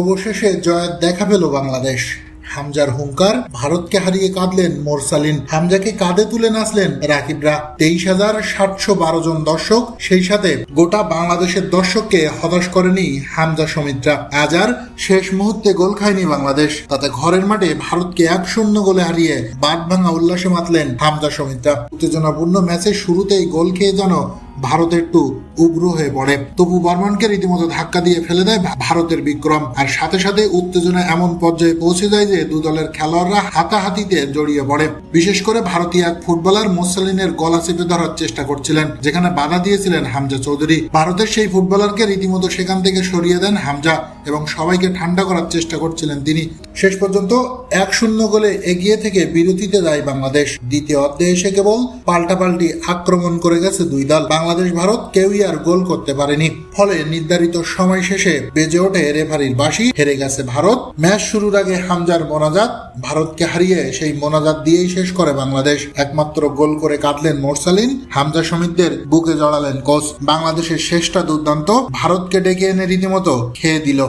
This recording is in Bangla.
অবশেষে জয়ের দেখা পেল বাংলাদেশ। হামজার হুঙ্কার, ভারতকে হারিয়ে কাঁদলেন মোরসালিন হামজাকে কাঁধে তুলে নাচলেন রাকিবরা। তেইশ হাজার সাতশো বারো জন দর্শক, সেই সাথে গোটা বাংলাদেশের দর্শককে হতাশ করেনি হামজা সমিত্রা। আজ আর শেষ মুহূর্তে গোল খায়নি বাংলাদেশ। তাতে ঘরের মাঠে ভারতকে এক শূন্য গোলে হারিয়ে বাদ ভাঙা উল্লাসে মাতলেন হামজা সমিত্রা। উত্তেজনাপূর্ণ ম্যাচের শুরুতেই গোল খেয়ে যেন ভারত একটু উগ্র হয়ে পড়ে। তবু বর্মনকে রীতিমতো ধাক্কা দিয়ে ফেলে দেয় ভারতের বিক্রম। আর সাথে সাথে উত্তেজনা এমন পর্যায়ে পৌঁছে যায় যে দু দলের খেলোয়াড়রা হাতাহাতিতে জড়িয়ে পড়ে। বিশেষ করে ভারতীয় এক ফুটবলার মোসালিনের গলা চেপে ধরার চেষ্টা করছিলেন, যেখানে বাধা দিয়েছিলেন হামজা চৌধুরী। ভারতের সেই ফুটবলারকে রীতিমতো সেখান থেকে সরিয়ে দেন হামজা। এবং সবাইকে ঠান্ডা করার চেষ্টা করছিলেন তিনি। শেষ পর্যন্ত এক শূন্য গোলে এগিয়ে থেকে বিরতিতে যায় বাংলাদেশ। দ্বিতীয় অর্ধে এসে কেবল পাল্টাপাল্টি আক্রমণ করে গেছে দুই দল। বাংলাদেশ, ভারত কেউই আর গোল করতে পারেনি। ফলে নির্ধারিত সময় শেষে বেজে ওঠে রেফারির বাসি হেরে গেছে ভারত। ম্যাচ শুরুর আগে হামজার মোনাজাত। ভারতকে হারিয়ে সেই মোনাজাত দিয়েই শেষ করে বাংলাদেশ। একমাত্র গোল করে কাটলেন মোরসালিন। হামজা সমিতদের বুকে জড়ালেন কোচ। বাংলাদেশের শেষটা দুর্দান্ত। ভারতকে ডেকে এনে রীতিমতো খেয়ে দিল।